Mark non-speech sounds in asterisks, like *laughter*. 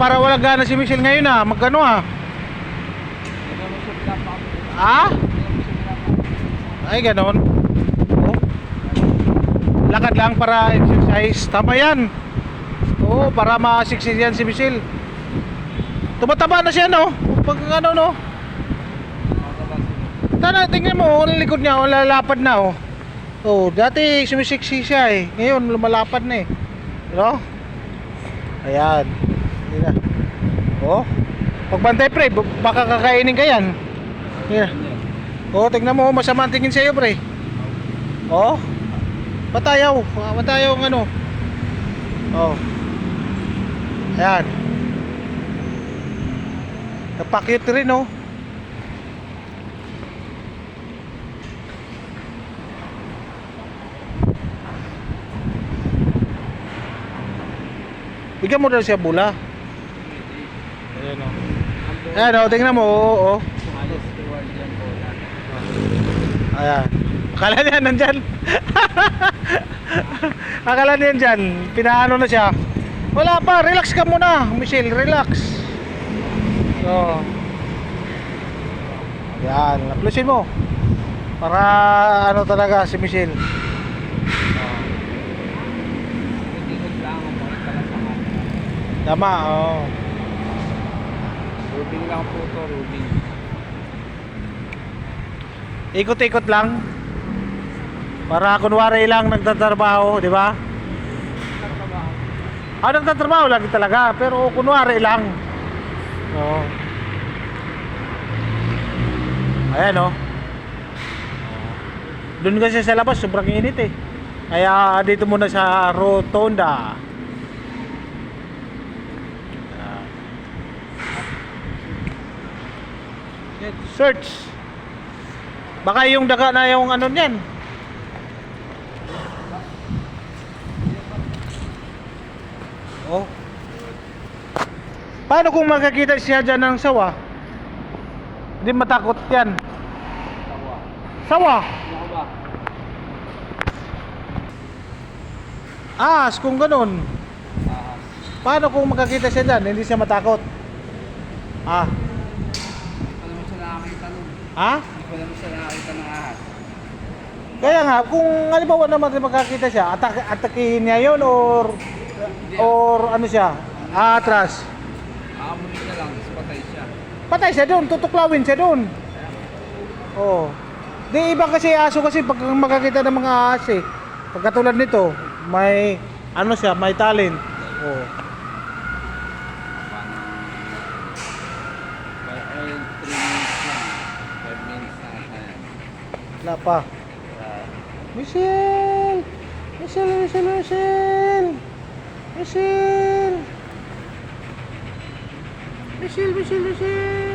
para wala gana si Michelle ngayon ah. Magkano ah? Ah? Ay, ganon. Oh. Lakad lang para exercise. Tama yan. Oo, para masiksik yan si Michelle. Tumataba na siya, no? Pag ano, no? Tana, tingnan mo, ang likod niya, oh, lalapad na, oh. Oh, dati sumisiksi siya eh. Ngayon, lumalapad na eh. No? Ayan. Na. Oh. Pagbantay, pre. Baka kakainin ka yan. Yeah. Oh, tingnan mo, masama ang tingin sa'yo, pre. Oh. Matayaw. Ah, Matayaw ang ano. Oh. Ayan. Napakyut rin, oh. Bigyan mo daw siya bula. Ayan, oh. Ayan, oh. Tingnan mo, oo, oo. Ayan. Akala niya nandyan. *laughs* Akala niya dyan. Pinaano na siya. Wala pa. Relax ka muna. Michelle, relax. So. Yan. Naplusin mo. Para ano talaga si Michelle. Tama, oo. Rubing lang po to, rubing. Ikot-ikot lang. Para kunwari lang nagtatrabaho, di ba? Ah, nagtatrabaho lagi talaga, pero kunwari lang. Oo. Ayan, oh. Doon kasi sa labas, sobrang init eh. Kaya dito muna sa rotonda. Search. Baka yung daga na yung ano niyan. Oh. Paano kung makakita siya dyan ng sawa? Hindi matakot yan. Sawa? Ba? Ahas, kung ganun. Paano kung makakita siya dyan? Hindi siya matakot. Ah. alam mo siya nakakita nun. Ha? Hindi ko alam siya nakakita ng ahas. Kaya nga, kung halimbawa naman makakita siya, atak atakihin niya yun or or ano siya? Atras. Aamunin niya lang, tapos patay siya. Patay siya doon, tutuklawin siya doon. Oo. Di iba kasi aso kasi pag makakita ng mga ahas eh. Pagkatulad nito, may ano siya, may talent. Oo. Paano? Wala pa. Michelle! Michelle, Michelle, Michelle! Michelle! Michelle, Michelle, Michelle!